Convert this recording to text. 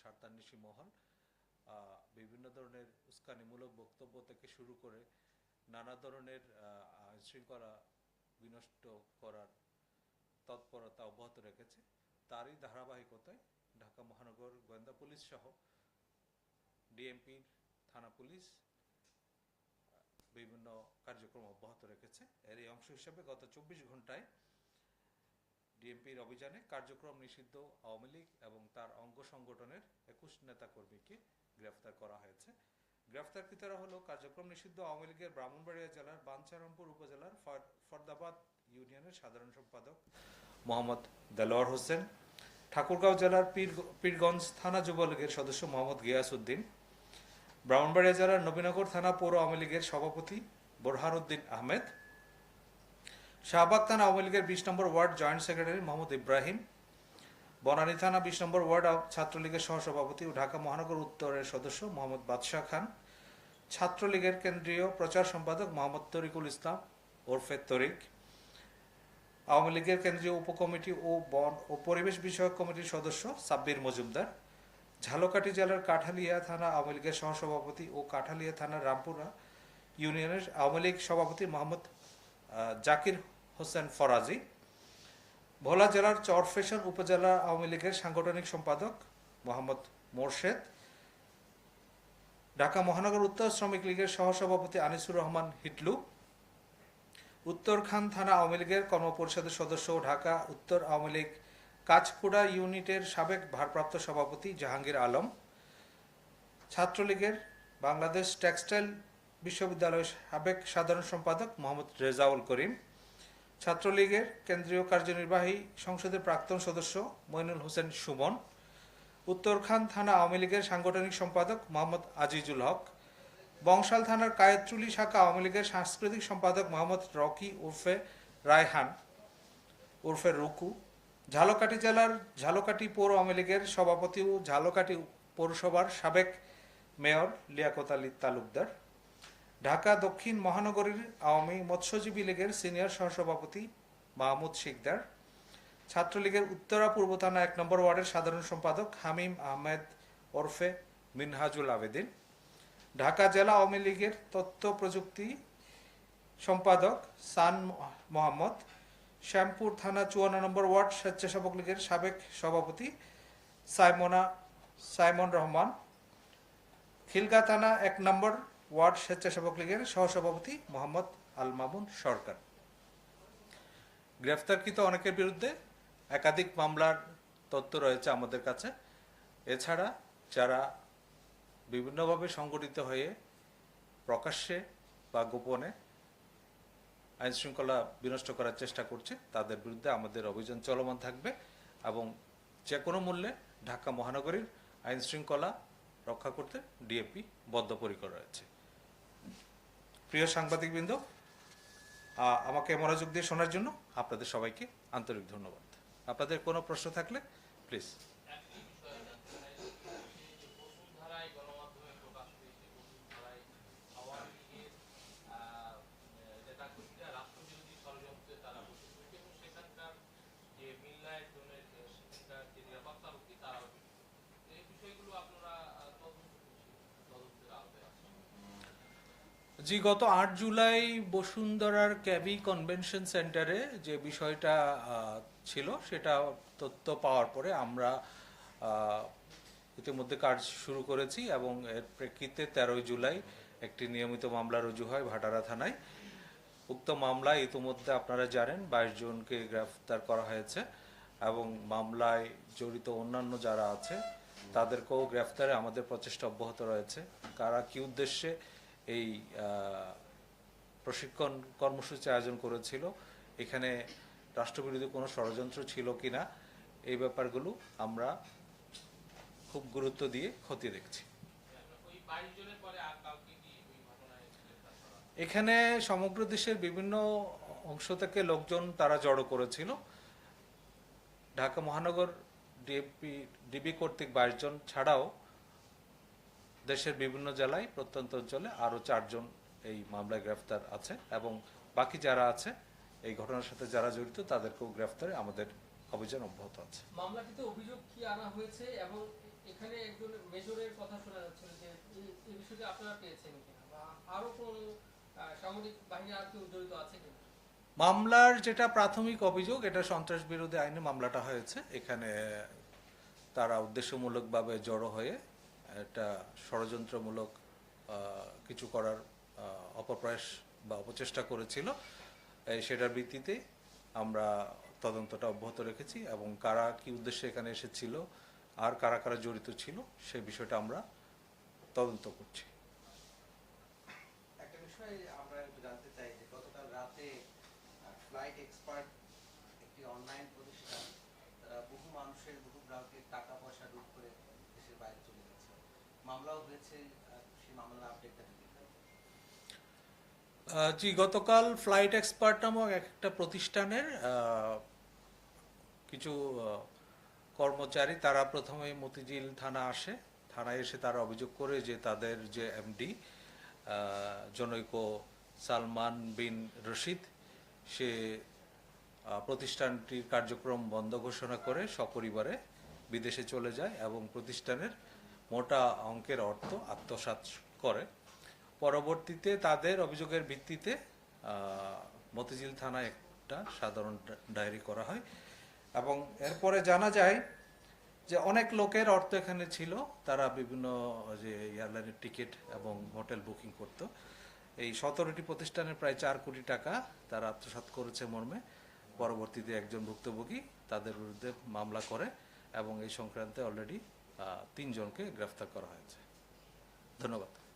স্বার্থান্বেষী মহল বিভিন্ন ধরনের উস্কানিমূলক বক্তব্য থেকে শুরু করে নানা ধরনের আইন শৃঙ্খলা বিনষ্ট করার তৎপরতা অব্যাহত রেখেছে। তারই ধারাবাহিকতায় ঢাকা মহানগর গোয়েন্দা পুলিশ সহ ডিএমপির থানা পুলিশ বিভিন্ন কার্যক্রম অব্যাহত রেখেছে। এর এই অংশ হিসেবে গত চব্বিশ ঘন্টায় ডিএমপির অভিযানে কার্যক্রম নিষিদ্ধ আওয়ামী লীগ এবং তার অঙ্গ সংগঠনের একুশ নেতাকর্মীকে গ্রেফতার করা হয়েছে। গ্রেফতারকৃতরা হলো কার্যক্রম নিষিদ্ধ আওয়ামী লীগের ব্রাহ্মণবাড়িয়া জেলার বাঞ্ছারামপুর উপজেলার ফর- ফরদাবাদ ইউনিয়নের সাধারণ সম্পাদক মোহাম্মদ দেলোয়ার হোসেন, ঠাকুরগাঁও জেলার পীর পীরগঞ্জ থানা যুবলীগের সদস্য মোহাম্মদ গিয়াসউদ্দিন, ব্রাহ্মণবাড়িয়া জেলার নবীনগর থানা পৌর আওয়ামী লীগের সভাপতি বোরহানউদ্দিন আহমেদ শাহবাগ থানা আওয়ামী লীগের বিশ নম্বর ward joint secretary Mohammad Ibrahim, Banani থানা বিশ নম্বর ওয়ার্ড ছাত্রলীগের সহসভাপতি ও ঢাকা মহানগর উত্তরের সদস্য মোহাম্মদ বাদশাহ খান, ছাত্রলীগের কেন্দ্রীয় প্রচার সম্পাদক মোহাম্মদ তরিকুল ইসলাম ওরফে তরিক, আওয়ামী লীগের কেন্দ্রীয় উপকমিটি ও বন ও পরিবেশ বিষয়ক কমিটির সদস্য সাব্বির মজুমদার, ঝালকাঠি জেলার কাঠালিয়া থানা আওয়ামী লীগের সহসভাপতি ও কাঠালিয়া থানার রামপুরা ইউনিয়নের আওয়ামী লীগ সভাপতি মোহাম্মদ জাকির হোসেন ফরাজি। ভোলা জেলার চরফেশন উপজেলা আওয়ামী লীগের সাংগঠনিক সম্পাদক মোহাম্মদ মোরশেদ। ঢাকা মহানগর উত্তর শ্রমিক লীগের সহসভাপতি আনিসুর রহমান হিটলু। উত্তরখান থানা আওয়ামী লীগের কর্মপরিষদের সদস্য ঢাকা উত্তর আওয়ামী লীগ কাজকুড়া ইউনিটের সাবেক ভারপ্রাপ্ত সভাপতি জাহাঙ্গীর আলম। ছাত্রলীগের বাংলাদেশ টেক্সটাইল বিশ্ববিদ্যালয়ের সাবেক সাধারণ সম্পাদক মোহাম্মদ রেজাউল করিম। ছাত্রলীগের কেন্দ্রীয় কার্যনির্বাহী সংসদের প্রাক্তন সদস্য মইনুল হোসেন সুমন, উত্তরখান থানা আওয়ামী লীগের সাংগঠনিক সম্পাদক মোহাম্মদ আজিজুল হক, বংশাল থানার কায়েতচুলি শাখা আওয়ামী লীগের সাংস্কৃতিক সম্পাদক মোহাম্মদ রকি উর্ফে রায়হান, উর্ফে রুকু, ঝালকাঠি জেলার ঝালকাঠি পৌর আওয়ামী লীগের সভাপতি ও ঝালকাঠি পৌরসভার সাবেক মেয়র লিয়াকত আলী তালুকদার ঢাকা দক্ষিণ মহানগরীর আওয়ামী মৎস্যজীবী লীগের সিনিয়র সহসভাপতি মাহমুদ শিকদার, ছাত্রলীগের উত্তরা পূর্ব থানা এক নম্বর ওয়ার্ডের সাধারণ সম্পাদক হামিম আহমেদ ওরফে মিনহাজুল আবেদিন, ঢাকা জেলা আওয়ামী লীগের তথ্য প্রযুক্তি সম্পাদক সান মোহাম্মদ, শ্যামপুর থানা চুয়ান্ন নম্বর ওয়ার্ড স্বেচ্ছাসেবক লীগের সাবেক সভাপতি সাইমোনা, সাইমন রহমান, খিলগা থানা এক নম্বর ওয়ার্ড স্বেচ্ছাসেবক লীগের সহসভাপতি মোহাম্মদ আল মামুন সরকার। গ্রেফতারকৃত অনেকের বিরুদ্ধে একাধিক মামলার তথ্য রয়েছে আমাদের কাছে। এছাড়া যারা বিভিন্নভাবে সংগঠিত হয়ে প্রকাশ্যে বা গোপনে আইন শৃঙ্খলা বিনষ্ট করার চেষ্টা করছে, তাদের বিরুদ্ধে আমাদের অভিযান চলমান থাকবে এবং যে কোনো মূল্যে ঢাকা মহানগরীর আইন শৃঙ্খলা রক্ষা করতে ডিএপি বদ্ধপরিকর রয়েছে। প্রিয় সাংবাদিকবৃন্দ আমাকে মনোযোগ দিয়ে শোনার জন্য আপনাদের সবাইকে আন্তরিক ধন্যবাদ। আপনাদের কোনো প্রশ্ন থাকলে প্লিজ যে বসুন্ধরায় আওয়ামী লীগের আহ, নেতাকর্মীরা রাষ্ট্রবিরোধী ষড়যন্ত্রে তারা বসে পড়েছে এবং সেখানকার যে মিল্লায়ের জন্য সেখানকার যে নিরাপত্তারক্ষী তারাও জড়িত। তো এই বিষয়গুলো আপনারা আহ, তদন্ত করছেন তদন্তের আওতায় আছেন জি, গত আট জুলাই বসুন্ধরার ক্যাবি কনভেনশন সেন্টারে যে বিষয়টা ছিল, সেটা তথ্য পাওয়ার পরে আমরা ইতিমধ্যে কাজ শুরু করেছি এবং এর প্রেক্ষিতে তেরোই জুলাই একটি নিয়মিত মামলা রুজু হয় ভাটারা থানায়। উক্ত মামলায় ইতিমধ্যে আপনারা জানেন, বাইশ জনকে গ্রেফতার করা হয়েছে এবং মামলায় জড়িত অন্যান্য যারা আছে, তাদেরকেও গ্রেফতারে আমাদের প্রচেষ্টা অব্যাহত রয়েছে। কারা কি উদ্দেশ্যে এই প্রশিক্ষণ কর্মসূচি আয়োজন করেছিল এখানে রাষ্ট্রবিরোধী কোনো ষড়যন্ত্র ছিল কিনা এই ব্যাপারগুলো আমরা খুব গুরুত্ব দিয়ে খতিয়ে দেখছি কি? এখানে সমগ্র দেশের বিভিন্ন অংশ থেকে লোকজন তারা জড়ো করেছিল ঢাকা মহানগর ডিএপি ডিবি কর্তৃক বাইশ জন ছাড়াও দেশের বিভিন্ন জেলায় প্রত্যন্ত অঞ্চলে আরও চারজন এই মামলায় গ্রেফতার আছে এবং বাকি যারা আছে এই ঘটনার সাথে যারা জড়িত তাদেরকেও গ্রেফতারে আমাদের অভিযান অব্যাহত আছে। মামলাটিতে অভিযোগ কি আনা হয়েছে এবং এখানে একজন মেজরের কথা শোনা যাচ্ছিল যে এই- এই বিষয়টি আপনারা পেয়েছেন কিনা বা আরও কোন সামরিক বাহিনী আর কেউ জড়িত আছে কিনা? মামলার যেটা প্রাথমিক অভিযোগ এটা সন্ত্রাস বিরোধী আইনে মামলাটা হয়েছে। এখানে তারা উদ্দেশ্যমূলকভাবে জড়ো হয়ে একটা ষড়যন্ত্রমূলক কিছু করার অপপ্রয়াস বা অপচেষ্টা করেছিল। সেটার ভিত্তিতে আমরা তদন্তটা অব্যাহত রেখেছি এবং কারা কি উদ্দেশ্যে এখানে এসেছিল, আর কারা কারা জড়িত ছিল সেই বিষয়টা আমরা তদন্ত করছি। একটা বিষয় আমরা একটু জানতে চাই যে গতকাল রাতে ফ্লাইট এক্সপার্ট একটি অনলাইন প্রতিষ্ঠান বহু মানুষের, বহু গ্রাহকের টাকা পয়সা লুট করে দেশের বাইরে চলে গেছে জি, গতকাল ফ্লাইট এক্সপার্ট নামক একটা প্রতিষ্ঠানের কিছু কর্মচারী, তারা প্রথমে মতিঝিল থানা আসে। থানায় এসে তারা অভিযোগ করে যে তাদের যে এমডি জনৈক সালমান বিন রশিদ, সে প্রতিষ্ঠানটির কার্যক্রম বন্ধ ঘোষণা করে সপরিবারে বিদেশে চলে যায় এবং প্রতিষ্ঠানের মোটা অঙ্কের অর্থ আত্মসাৎ করে। পরবর্তীতে তাদের অভিযোগের ভিত্তিতে মতিঝিল থানায় একটা সাধারণ ডায়েরি করা হয় এবং এরপরে জানা যায় যে অনেক লোকের অর্থ এখানে ছিল। তারা বিভিন্ন যে এয়ারলাইনের টিকিট এবং হোটেল বুকিং করত। এই সতেরোটি প্রতিষ্ঠানের প্রায় চার কোটি টাকা তারা আত্মসাৎ করেছে মর্মে। পরবর্তীতে একজন ভুক্তভোগী তাদের বিরুদ্ধে মামলা করে এবং এই সংক্রান্তে অলরেডি তিনজনকে গ্রেফতার করা হয়েছে। ধন্যবাদ।